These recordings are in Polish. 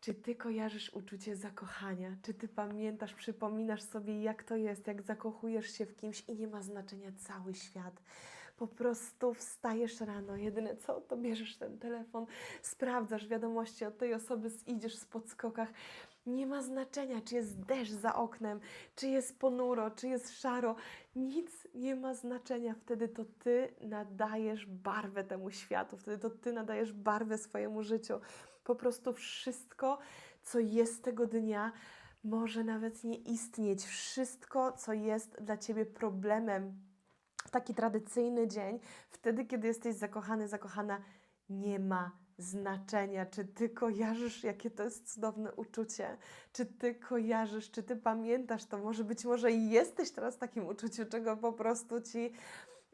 Czy ty kojarzysz uczucie zakochania? Czy ty pamiętasz, przypominasz sobie, jak to jest, jak zakochujesz się w kimś i nie ma znaczenia cały świat? Po prostu wstajesz rano, jedyne co, to bierzesz ten telefon, sprawdzasz wiadomości od tej osoby, idziesz w podskokach. Nie ma znaczenia, czy jest deszcz za oknem, czy jest ponuro, czy jest szaro. Nic nie ma znaczenia. Wtedy to ty nadajesz barwę temu światu, wtedy to ty nadajesz barwę swojemu życiu. Po prostu wszystko, co jest tego dnia, może nawet nie istnieć. Wszystko, co jest dla ciebie problemem. W taki tradycyjny dzień, wtedy, kiedy jesteś zakochany, zakochana, nie ma znaczenia, czy ty kojarzysz, jakie to jest cudowne uczucie, czy ty kojarzysz, czy ty pamiętasz to, może być może jesteś teraz w takim uczuciu, czego po prostu ci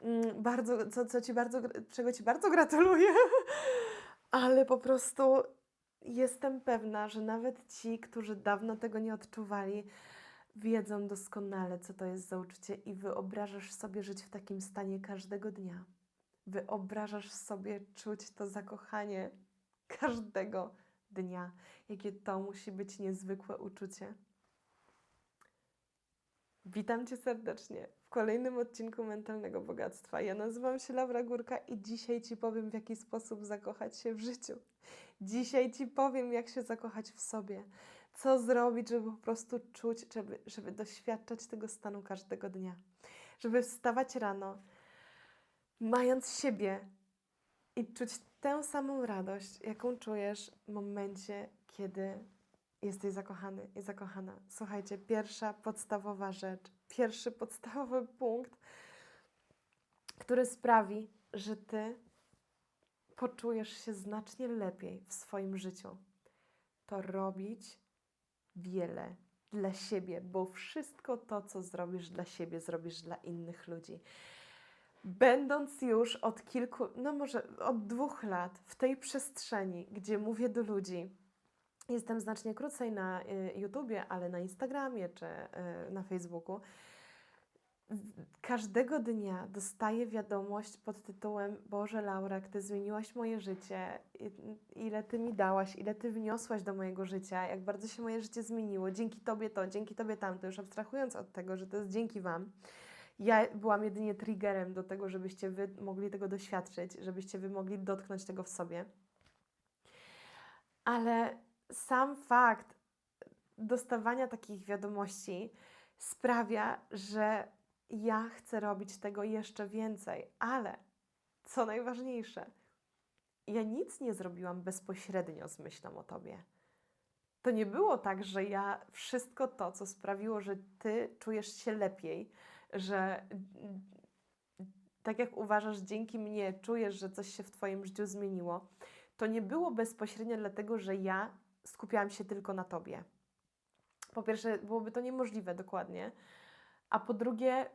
mm, bardzo, co, co ci bardzo, czego ci bardzo gratuluję, ale po prostu jestem pewna, że nawet ci, którzy dawno tego nie odczuwali, wiedzą doskonale, co to jest za uczucie i wyobrażasz sobie żyć w takim stanie każdego dnia. Wyobrażasz sobie czuć to zakochanie każdego dnia. Jakie to musi być niezwykłe uczucie. Witam Cię serdecznie kolejnym odcinku Mentalnego Bogactwa. Ja nazywam się Laura Górka i dzisiaj Ci powiem, w jaki sposób zakochać się w życiu. Dzisiaj Ci powiem, jak się zakochać w sobie. Co zrobić, żeby po prostu czuć, żeby, żeby doświadczać tego stanu każdego dnia. Żeby wstawać rano, mając siebie i czuć tę samą radość, jaką czujesz w momencie, kiedy jesteś zakochany i zakochana. Słuchajcie, pierwsza podstawowa rzecz, pierwszy podstawowy punkt, który sprawi, że ty poczujesz się znacznie lepiej w swoim życiu, to robić wiele dla siebie, bo wszystko to, co zrobisz dla siebie, zrobisz dla innych ludzi. Będąc już od kilku, no może od dwóch lat w tej przestrzeni, gdzie mówię do ludzi, jestem znacznie krócej na y, YouTubie, ale na Instagramie czy y, na Facebooku. Każdego dnia dostaję wiadomość pod tytułem Boże Laura, Ty zmieniłaś moje życie, ile Ty mi dałaś, ile Ty wniosłaś do mojego życia, jak bardzo się moje życie zmieniło, dzięki Tobie to, dzięki Tobie tamto, już abstrahując od tego, że to jest dzięki Wam. Ja byłam jedynie triggerem do tego, żebyście Wy mogli tego doświadczyć, żebyście Wy mogli dotknąć tego w sobie. Ale sam fakt dostawania takich wiadomości sprawia, że ja chcę robić tego jeszcze więcej, ale co najważniejsze, ja nic nie zrobiłam bezpośrednio z myślą o tobie. To nie było tak, że ja wszystko to, co sprawiło, że ty czujesz się lepiej, że tak jak uważasz, dzięki mnie czujesz, że coś się w twoim życiu zmieniło, to nie było bezpośrednio dlatego, że ja skupiałam się tylko na tobie. Po pierwsze, byłoby to niemożliwe dokładnie, a po drugie,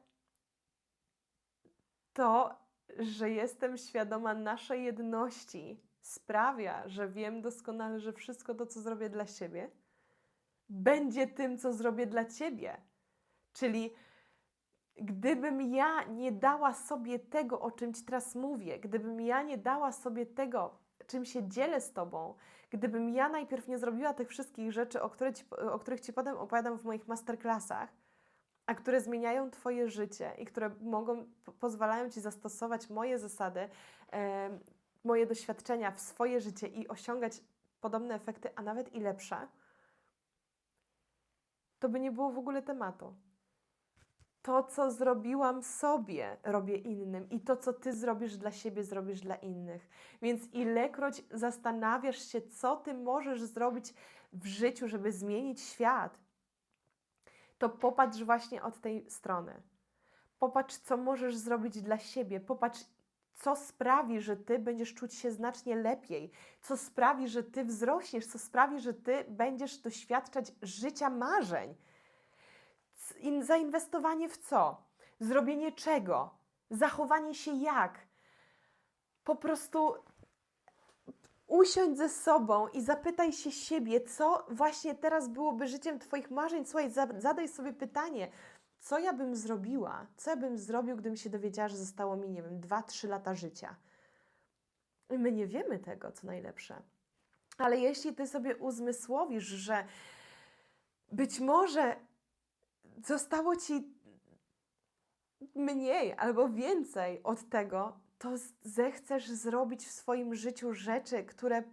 to, że jestem świadoma naszej jedności, sprawia, że wiem doskonale, że wszystko to, co zrobię dla siebie, będzie tym, co zrobię dla ciebie. Czyli gdybym ja nie dała sobie tego, o czym ci teraz mówię, gdybym ja nie dała sobie tego, czym się dzielę z tobą, gdybym ja najpierw nie zrobiła tych wszystkich rzeczy, o, ci, o których ci potem opowiadam w moich masterclassach, a które zmieniają Twoje życie i które mogą, po- pozwalają Ci zastosować moje zasady, em, moje doświadczenia w swoje życie i osiągać podobne efekty, a nawet i lepsze, to by nie było w ogóle tematu. To, co zrobiłam sobie, robię innym, i to, co ty zrobisz dla siebie, zrobisz dla innych. Więc ilekroć zastanawiasz się, co ty możesz zrobić w życiu, żeby zmienić świat, to popatrz właśnie od tej strony. Popatrz, co możesz zrobić dla siebie. Popatrz, co sprawi, że ty będziesz czuć się znacznie lepiej, co sprawi, że ty wzrośniesz, co sprawi, że ty będziesz doświadczać życia marzeń. Zainwestowanie w co? Zrobienie czego? Zachowanie się jak? Po prostu usiądź ze sobą i zapytaj się siebie, co właśnie teraz byłoby życiem Twoich marzeń. Słuchaj, za- zadaj sobie pytanie, co ja bym zrobiła? Co ja bym zrobił, gdybym się dowiedziała, że zostało mi, nie wiem, 2-3 lata życia? I my nie wiemy tego, co najlepsze. Ale jeśli ty sobie uzmysłowisz, że być może zostało ci mniej albo więcej od tego, to zechcesz zrobić w swoim życiu rzeczy, które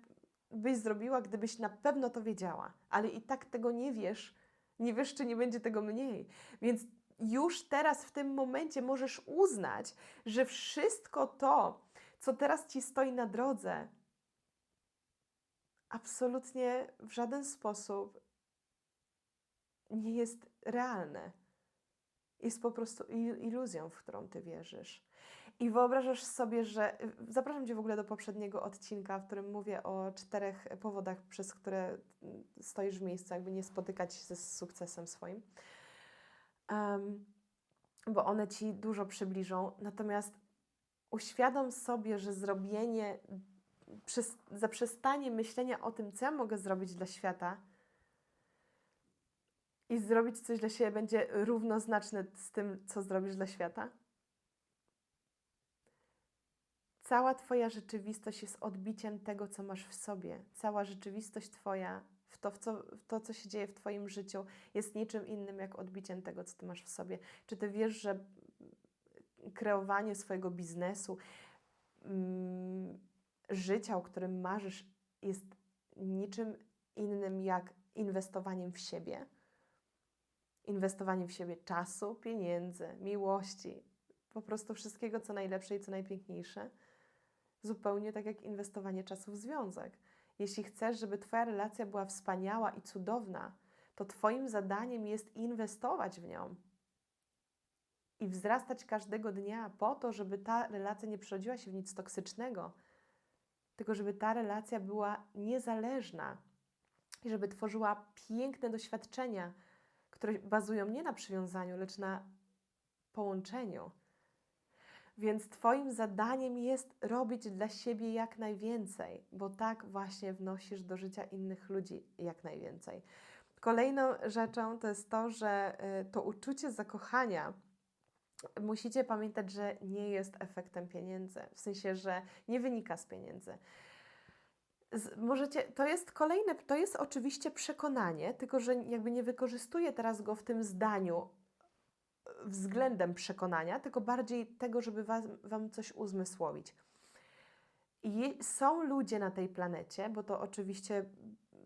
byś zrobiła, gdybyś na pewno to wiedziała, ale i tak tego nie wiesz, nie wiesz, czy nie będzie tego mniej. Więc już teraz, w tym momencie, możesz uznać, że wszystko to, co teraz ci stoi na drodze, absolutnie w żaden sposób nie jest realne. Jest po prostu il- iluzją, w którą ty wierzysz. I wyobrażasz sobie, że. Zapraszam Cię w ogóle do poprzedniego odcinka, w którym mówię o czterech powodach, przez które mm, stoisz w miejscu, jakby nie spotykać się z sukcesem swoim. Em, bo one ci dużo przybliżą. Natomiast uświadom sobie, że zrobienie, przez, zaprzestanie myślenia o tym, co ja mogę zrobić dla świata i zrobić coś dla siebie będzie równoznaczne z tym, co zrobisz dla świata. Cała Twoja rzeczywistość jest odbiciem tego, co masz w sobie. Cała rzeczywistość Twoja, w to, w co, w to, co się dzieje w Twoim życiu, jest niczym innym jak odbiciem tego, co Ty masz w sobie. Czy Ty wiesz, że kreowanie swojego biznesu, mm, życia, o którym marzysz, jest niczym innym jak inwestowaniem w siebie? Inwestowaniem w siebie czasu, pieniędzy, miłości, po prostu wszystkiego, co najlepsze i co najpiękniejsze. Zupełnie tak jak inwestowanie czasu w związek. Jeśli chcesz, żeby Twoja relacja była wspaniała i cudowna, to Twoim zadaniem jest inwestować w nią i wzrastać każdego dnia po to, żeby ta relacja nie przerodziła się w nic toksycznego, tylko żeby ta relacja była niezależna i żeby tworzyła piękne doświadczenia, które bazują nie na przywiązaniu, lecz na połączeniu. Więc Twoim zadaniem jest robić dla siebie jak najwięcej, bo tak właśnie wnosisz do życia innych ludzi jak najwięcej. Kolejną rzeczą to jest to, że y, to uczucie zakochania musicie pamiętać, że nie jest efektem pieniędzy, w sensie, że nie wynika z pieniędzy. Możecie, to jest kolejne, to jest oczywiście przekonanie, tylko że jakby nie wykorzystuję teraz go w tym zdaniu względem przekonania, tylko bardziej tego, żeby was, Wam coś uzmysłowić. I są ludzie na tej planecie, bo to oczywiście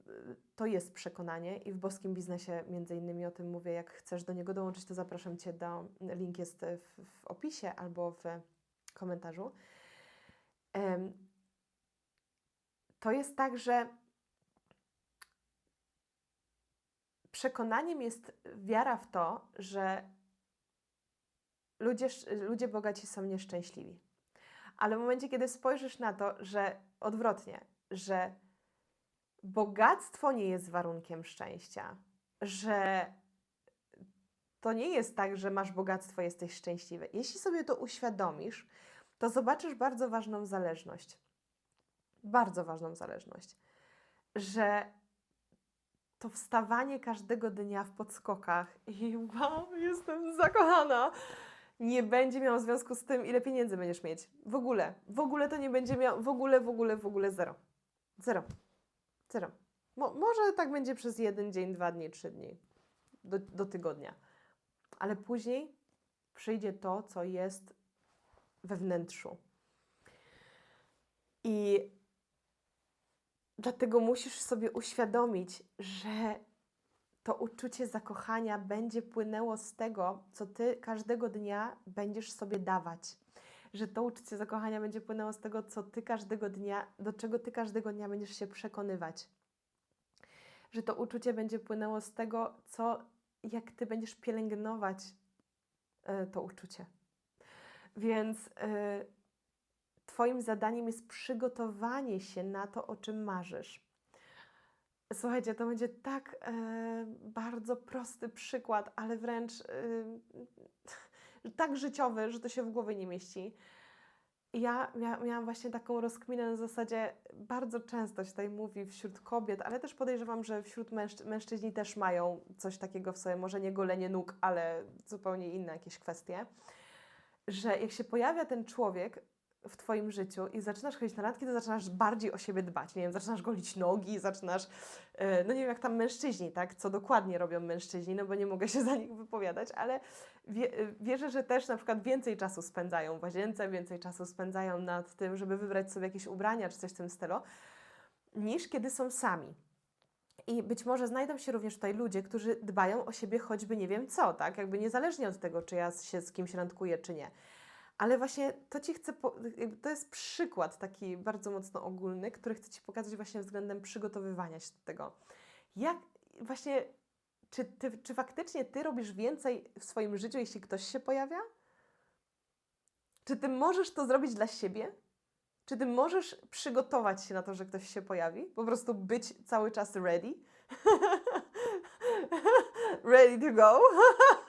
y, to jest przekonanie i w boskim biznesie między innymi o tym mówię. Jak chcesz do niego dołączyć, to zapraszam Cię do, link jest w, w opisie albo w komentarzu. To jest tak, że przekonaniem jest wiara w to, że ludzie, ludzie bogaci są nieszczęśliwi. Ale w momencie, kiedy spojrzysz na to, że odwrotnie, że bogactwo nie jest warunkiem szczęścia, że to nie jest tak, że masz bogactwo, jesteś szczęśliwy. Jeśli sobie to uświadomisz, to zobaczysz bardzo ważną zależność. Bardzo ważną zależność, że to wstawanie każdego dnia w podskokach i wow, jestem zakochana, nie będzie miało związku z tym, ile pieniędzy będziesz mieć. W ogóle. W ogóle to nie będzie miało, w ogóle, w ogóle, w ogóle zero. Zero. Zero. Mo, może tak będzie przez jeden dzień, dwa dni, trzy dni, do, do tygodnia. Ale później przyjdzie to, co jest we wnętrzu. I dlatego musisz sobie uświadomić, że to uczucie zakochania będzie płynęło z tego, co ty każdego dnia będziesz sobie dawać. Że to uczucie zakochania będzie płynęło z tego, co ty każdego dnia, do czego ty każdego dnia będziesz się przekonywać. Że to uczucie będzie płynęło z tego, co jak ty będziesz pielęgnować e, to uczucie. Więc e, Twoim zadaniem jest przygotowanie się na to, o czym marzysz. Słuchajcie, to będzie tak e, bardzo prosty przykład, ale wręcz e, tak życiowy, że to się w głowie nie mieści. Ja mia, miałam właśnie taką rozkminę na zasadzie, bardzo często się tutaj mówi wśród kobiet, ale też podejrzewam, że wśród mężczy mężczyźni też mają coś takiego w sobie, może nie golenie nóg, ale zupełnie inne jakieś kwestie, że jak się pojawia ten człowiek, w Twoim życiu i zaczynasz chodzić na randki, to zaczynasz bardziej o siebie dbać. Nie wiem, zaczynasz golić nogi, zaczynasz, e, no nie wiem jak tam mężczyźni, tak? Co dokładnie robią mężczyźni, no bo nie mogę się za nich wypowiadać, ale wie, e, wierzę, że też na przykład więcej czasu spędzają w łazience, więcej czasu spędzają nad tym, żeby wybrać sobie jakieś ubrania czy coś w tym stylu, niż kiedy są sami. I być może znajdą się również tutaj ludzie, którzy dbają o siebie choćby nie wiem co, tak? Jakby niezależnie od tego, czy ja się z kimś randkuję, czy nie. Ale właśnie to Ci chcę, po, to jest przykład taki bardzo mocno ogólny, który chcę Ci pokazać właśnie względem przygotowywania się do tego. Jak właśnie, czy, ty, czy faktycznie Ty robisz więcej w swoim życiu, jeśli ktoś się pojawia? Czy Ty możesz to zrobić dla siebie? Czy Ty możesz przygotować się na to, że ktoś się pojawi? Po prostu być cały czas ready? ready to go?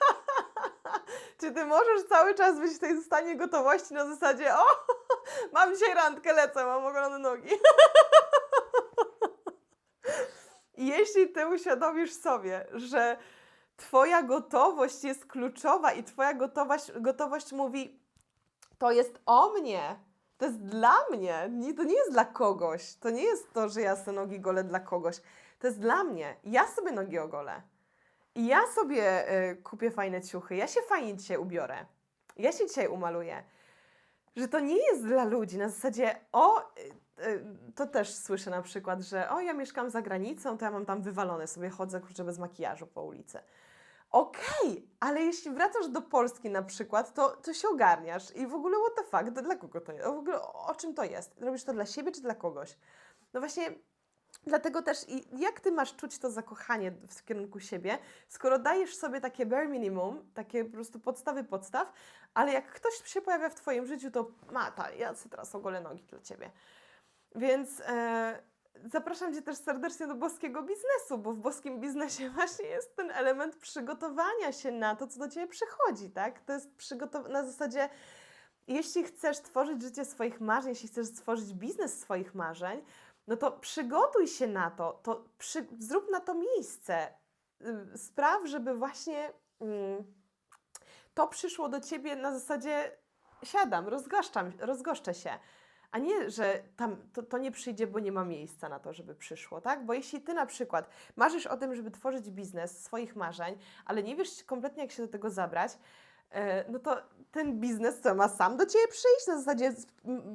Czy ty możesz cały czas być w tej stanie gotowości na zasadzie o, mam dzisiaj randkę, lecę, mam ogolone nogi. Jeśli ty uświadomisz sobie, że twoja gotowość jest kluczowa i twoja gotowość, gotowość mówi to jest o mnie, to jest dla mnie, nie, to nie jest dla kogoś, to nie jest to, że ja sobie nogi golę dla kogoś, to jest dla mnie, ja sobie nogi ogolę. Ja sobie y, kupię fajne ciuchy, ja się fajnie dzisiaj ubiorę, ja się dzisiaj umaluję. Że to nie jest dla ludzi na zasadzie, o, y, y, to też słyszę na przykład, że o, ja mieszkam za granicą, to ja mam tam wywalone, sobie chodzę kurczę bez makijażu po ulicy. Okej, ale jeśli wracasz do Polski na przykład, to, to się ogarniasz i w ogóle what the fuck, to dla kogo to jest? W ogóle o, o czym to jest? Robisz to dla siebie czy dla kogoś? No właśnie Dlatego też i jak ty masz czuć to zakochanie w kierunku siebie, skoro dajesz sobie takie bare minimum, takie po prostu podstawy podstaw, ale jak ktoś się pojawia w twoim życiu, to mata, ja chcę teraz ogolę nogi dla ciebie. Więc e, zapraszam cię też serdecznie do boskiego biznesu, bo w boskim biznesie właśnie jest ten element przygotowania się na to, co do ciebie przychodzi, tak? To jest przygotowanie na zasadzie jeśli chcesz tworzyć życie swoich marzeń, jeśli chcesz stworzyć biznes swoich marzeń, no to przygotuj się na to, to przy, zrób na to miejsce. Spraw, żeby właśnie mm, to przyszło do ciebie na zasadzie siadam, rozgoszczam, rozgoszczę się. A nie, że tam to, to nie przyjdzie, bo nie ma miejsca na to, żeby przyszło, tak? Bo jeśli ty na przykład marzysz o tym, żeby tworzyć biznes swoich marzeń, ale nie wiesz kompletnie, jak się do tego zabrać, no to ten biznes co ma sam do ciebie przyjść? Na zasadzie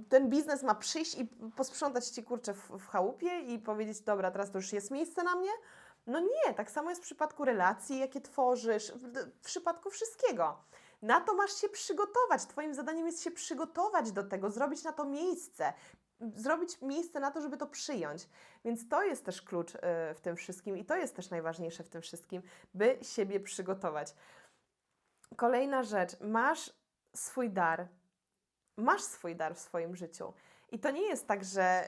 ten biznes ma przyjść i posprzątać ci kurczę w, w chałupie i powiedzieć, dobra, teraz to już jest miejsce na mnie? No nie, tak samo jest w przypadku relacji, jakie tworzysz, w, w przypadku wszystkiego. Na to masz się przygotować. Twoim zadaniem jest się przygotować do tego, zrobić na to miejsce, zrobić miejsce na to, żeby to przyjąć. Więc to jest też klucz y, w tym wszystkim i to jest też najważniejsze w tym wszystkim, by siebie przygotować. Kolejna rzecz, masz swój dar. Masz swój dar w swoim życiu. I to nie jest tak, że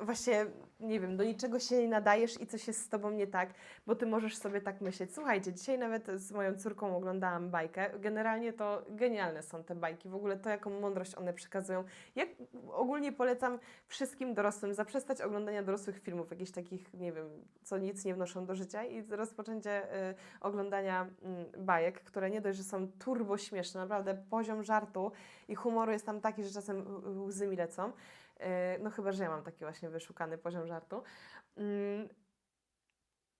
właśnie, nie wiem, do niczego się nie nadajesz i coś jest z tobą nie tak, bo ty możesz sobie tak myśleć. Słuchajcie, dzisiaj nawet z moją córką oglądałam bajkę. Generalnie to genialne są te bajki. W ogóle to, jaką mądrość one przekazują. Jak ogólnie polecam wszystkim dorosłym zaprzestać oglądania dorosłych filmów, jakichś takich, nie wiem, co nic nie wnoszą do życia i rozpoczęcie y, oglądania mm, bajek, które nie dość, że są turbo śmieszne, naprawdę poziom żartu i humoru jest tam taki, że czasem y, łzy mi lecą. Y, No chyba, że ja mam taki właśnie wyszukany poziom żartu. Mm,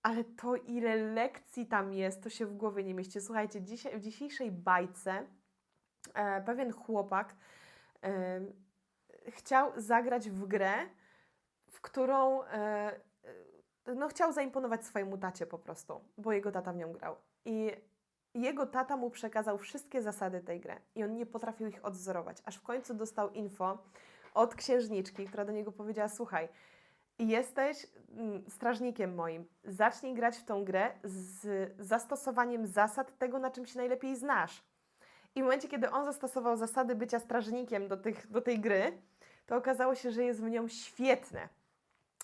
Ale to, ile lekcji tam jest, to się w głowie nie mieści. Słuchajcie, dzisiaj, w dzisiejszej bajce e, pewien chłopak e, chciał zagrać w grę, w którą e, e, no, chciał zaimponować swojemu tacie po prostu, bo jego tata w nią grał. I jego tata mu przekazał wszystkie zasady tej gry i on nie potrafił ich odzorować, aż w końcu dostał info od księżniczki, która do niego powiedziała: Słuchaj, jesteś mm, strażnikiem moim. Zacznij grać w tą grę z zastosowaniem zasad tego, na czym się najlepiej znasz. I w momencie, kiedy on zastosował zasady bycia strażnikiem do, tych, do tej gry, to okazało się, że jest w nią świetny.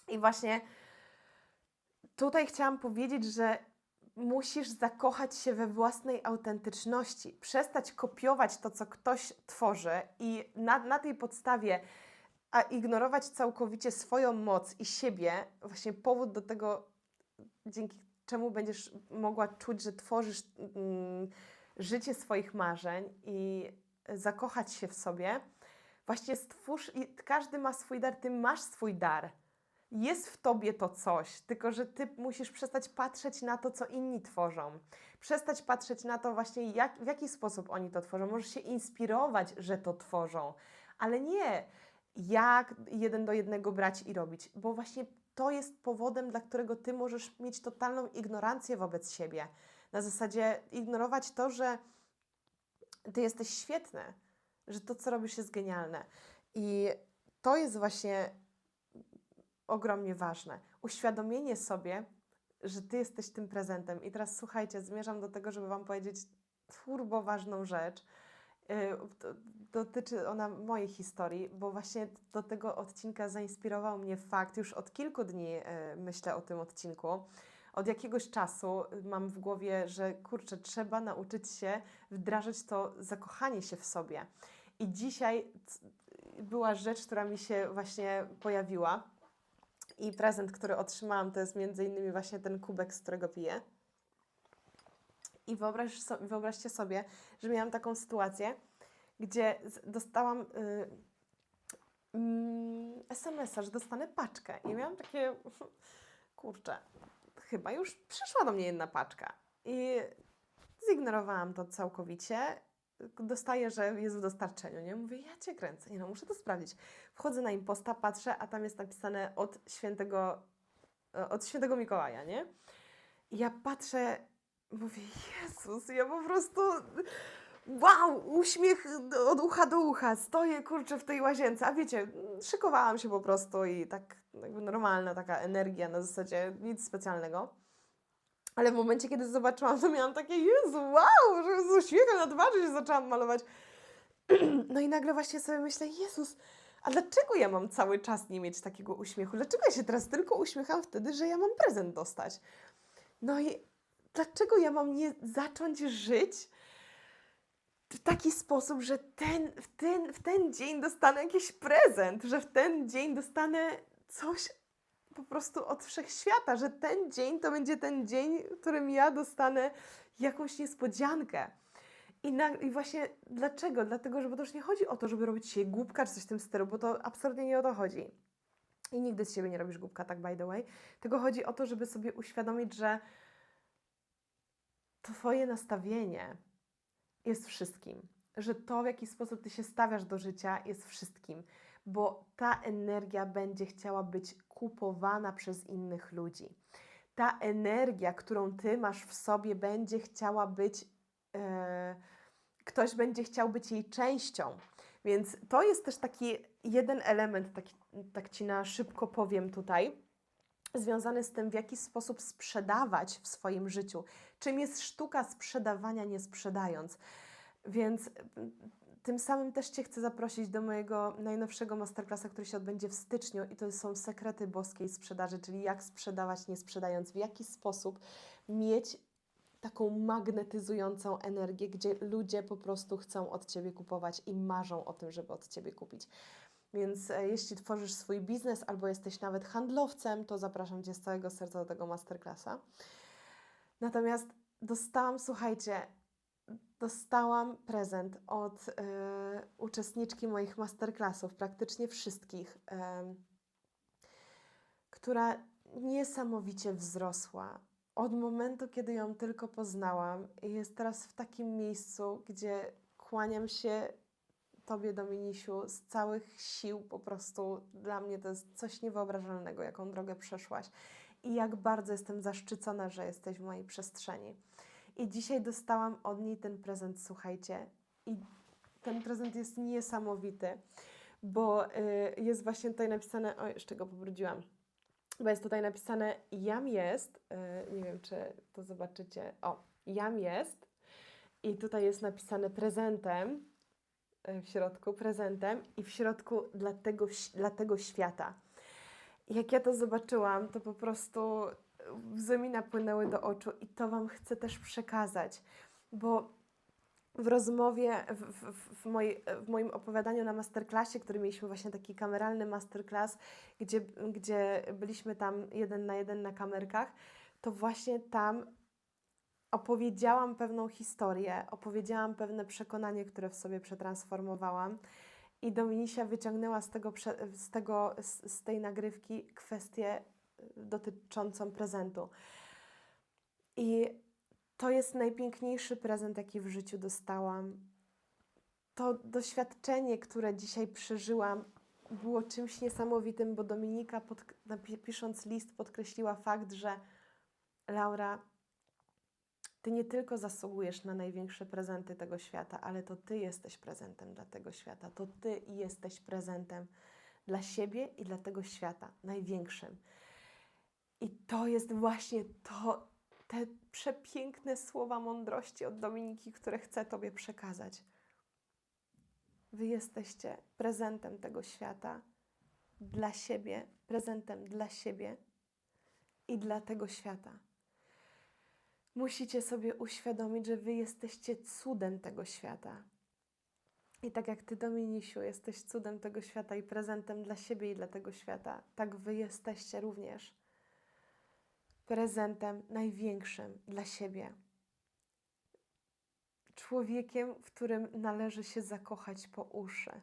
I właśnie tutaj chciałam powiedzieć, że musisz zakochać się we własnej autentyczności, przestać kopiować to, co ktoś tworzy i na, na tej podstawie a ignorować całkowicie swoją moc i siebie, właśnie powód do tego, dzięki czemu będziesz mogła czuć, że tworzysz mm, życie swoich marzeń i zakochać się w sobie, Właśnie stwórz, i każdy ma swój dar, ty masz swój dar. Jest w tobie to coś, tylko że ty musisz przestać patrzeć na to, co inni tworzą. Przestać patrzeć na to właśnie, jak, w jaki sposób oni to tworzą. Możesz się inspirować, że to tworzą, ale nie jak jeden do jednego brać i robić, bo właśnie to jest powodem, dla którego ty możesz mieć totalną ignorancję wobec siebie. Na zasadzie ignorować to, że ty jesteś świetny, że to, co robisz, jest genialne. I to jest właśnie ogromnie ważne. Uświadomienie sobie, że ty jesteś tym prezentem. I teraz słuchajcie, zmierzam do tego, żeby wam powiedzieć turbo ważną rzecz. To- Dotyczy ona mojej historii, bo właśnie do tego odcinka zainspirował mnie fakt, już od kilku dni yy, myślę o tym odcinku. Od jakiegoś czasu mam w głowie, że kurczę, trzeba nauczyć się wdrażać to zakochanie się w sobie. I dzisiaj była rzecz, która mi się właśnie pojawiła. I prezent, który otrzymałam, to jest między innymi właśnie ten kubek, z którego piję. I wyobraź so, wyobraźcie sobie, że miałam taką sytuację, gdzie dostałam y, mm, SMS-a, że dostanę paczkę. I miałam takie, kurczę, chyba już przyszła do mnie jedna paczka. I zignorowałam to całkowicie. Dostaję, że jest w dostarczeniu, nie? Mówię, ja Cię kręcę, nie no, muszę to sprawdzić. Wchodzę na imposta, patrzę, a tam jest napisane od świętego, e, od świętego Mikołaja, nie? I ja patrzę, mówię, Jezus, ja po prostu, wow, uśmiech od ucha do ucha, stoję, kurczę, w tej łazience, a wiecie, szykowałam się po prostu i tak normalna taka energia, na zasadzie nic specjalnego. Ale w momencie, kiedy zobaczyłam, to miałam takie, Jezu, wow, że z uśmiechem na twarzy się zaczęłam malować. No i nagle właśnie sobie myślę, Jezus, a dlaczego ja mam cały czas nie mieć takiego uśmiechu? Dlaczego ja się teraz tylko uśmiecham wtedy, że ja mam prezent dostać? No i dlaczego ja mam nie zacząć żyć w taki sposób, że ten, w, ten, w ten dzień dostanę jakiś prezent, że w ten dzień dostanę coś po prostu od wszechświata, że ten dzień to będzie ten dzień, w którym ja dostanę jakąś niespodziankę. I, na, I właśnie dlaczego? Dlatego, że bo to już nie chodzi o to, żeby robić się głupka czy coś w tym stylu, bo to absolutnie nie o to chodzi. I nigdy z siebie nie robisz głupka, tak by the way. Tylko chodzi o to, żeby sobie uświadomić, że Twoje nastawienie jest wszystkim. Że to, w jaki sposób Ty się stawiasz do życia, jest wszystkim. Bo ta energia będzie chciała być kupowana przez innych ludzi. Ta energia, którą Ty masz w sobie, będzie chciała być. e, ktoś będzie chciał być jej częścią. Więc to jest też taki jeden element, taki, tak Ci na szybko powiem tutaj, związany z tym, w jaki sposób sprzedawać w swoim życiu. Czym jest sztuka sprzedawania, nie sprzedając. Więc tym samym też Cię chcę zaprosić do mojego najnowszego masterclassa, który się odbędzie w styczniu i to są sekrety boskiej sprzedaży, czyli jak sprzedawać nie sprzedając, w jaki sposób mieć taką magnetyzującą energię, gdzie ludzie po prostu chcą od Ciebie kupować i marzą o tym, żeby od Ciebie kupić. Więc e, jeśli tworzysz swój biznes albo jesteś nawet handlowcem, to zapraszam Cię z całego serca do tego masterclassa. Natomiast dostałam, słuchajcie, dostałam prezent od e, uczestniczki moich masterclassów, praktycznie wszystkich, em, która niesamowicie wzrosła. Od momentu, kiedy ją tylko poznałam, jest teraz w takim miejscu, gdzie kłaniam się Tobie, Dominisiu, z całych sił. Po prostu dla mnie to jest coś niewyobrażalnego, jaką drogę przeszłaś i jak bardzo jestem zaszczycona, że jesteś w mojej przestrzeni. I dzisiaj dostałam od niej ten prezent, słuchajcie. I ten prezent jest niesamowity, bo y, jest właśnie tutaj napisane, o jeszcze go pobrudziłam, bo jest tutaj napisane jam jest, y, nie wiem czy to zobaczycie, o, jam jest i tutaj jest napisane prezentem y, w środku, prezentem i w środku dla tego, dla tego świata. Jak ja to zobaczyłam, to po prostu łzy mi napłynęły do oczu i to Wam chcę też przekazać, bo w rozmowie, w, w, w, w moim opowiadaniu na masterclassie, który mieliśmy właśnie taki kameralny masterclass, gdzie, gdzie byliśmy tam jeden na jeden na kamerkach, to właśnie tam opowiedziałam pewną historię, opowiedziałam pewne przekonanie, które w sobie przetransformowałam I Dominisia wyciągnęła z, tego, z, tego, z, tej nagrywki kwestię dotyczącą prezentu. I to jest najpiękniejszy prezent, jaki w życiu dostałam. To doświadczenie, które dzisiaj przeżyłam, było czymś niesamowitym, bo Dominika, pod, pisząc list, podkreśliła fakt, że Laura, ty nie tylko zasługujesz na największe prezenty tego świata, ale to ty jesteś prezentem dla tego świata. To ty jesteś prezentem dla siebie i dla tego świata, największym. I to jest właśnie to, te przepiękne słowa mądrości od Dominiki, które chcę Tobie przekazać. Wy jesteście prezentem tego świata dla siebie, prezentem dla siebie i dla tego świata. Musicie sobie uświadomić, że Wy jesteście cudem tego świata. I tak jak Ty, Dominisiu, jesteś cudem tego świata i prezentem dla siebie i dla tego świata, tak Wy jesteście również prezentem największym dla siebie. Człowiekiem, w którym należy się zakochać po uszy.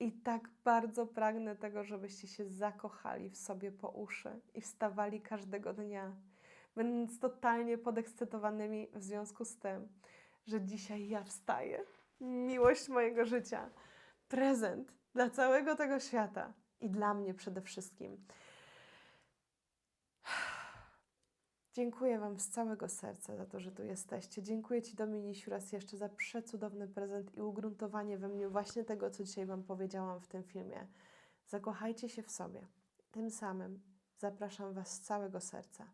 I tak bardzo pragnę tego, żebyście się zakochali w sobie po uszy i wstawali każdego dnia, będąc totalnie podekscytowanymi w związku z tym, że dzisiaj ja wstaję. Miłość mojego życia. Prezent dla całego tego świata i dla mnie przede wszystkim. Dziękuję Wam z całego serca za to, że tu jesteście. Dziękuję Ci, Dominisiu, raz jeszcze za przecudowny prezent i ugruntowanie we mnie właśnie tego, co dzisiaj Wam powiedziałam w tym filmie. Zakochajcie się w sobie. Tym samym zapraszam Was z całego serca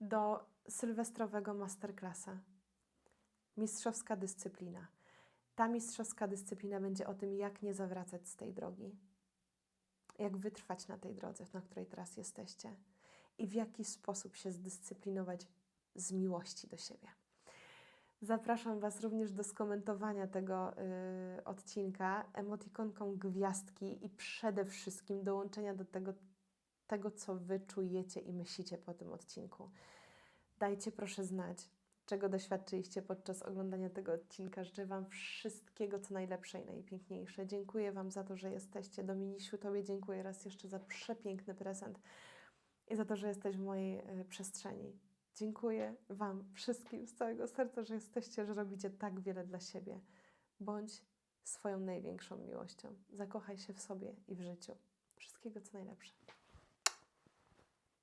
do sylwestrowego masterclassa. Mistrzowska dyscyplina. Ta mistrzowska dyscyplina będzie o tym, jak nie zawracać z tej drogi. Jak wytrwać na tej drodze, na której teraz jesteście i w jaki sposób się zdyscyplinować z miłości do siebie. Zapraszam Was również do skomentowania tego y, odcinka emotikonką gwiazdki i przede wszystkim dołączenia do tego, tego, co Wy czujecie i myślicie po tym odcinku. Dajcie proszę znać, czego doświadczyliście podczas oglądania tego odcinka. Życzę Wam wszystkiego, co najlepsze i najpiękniejsze. Dziękuję Wam za to, że jesteście. Dominisiu, Tobie dziękuję raz jeszcze za przepiękny prezent i za to, że jesteś w mojej y, przestrzeni. Dziękuję Wam wszystkim z całego serca, że jesteście, że robicie tak wiele dla siebie. Bądź swoją największą miłością. Zakochaj się w sobie i w życiu. Wszystkiego co najlepsze.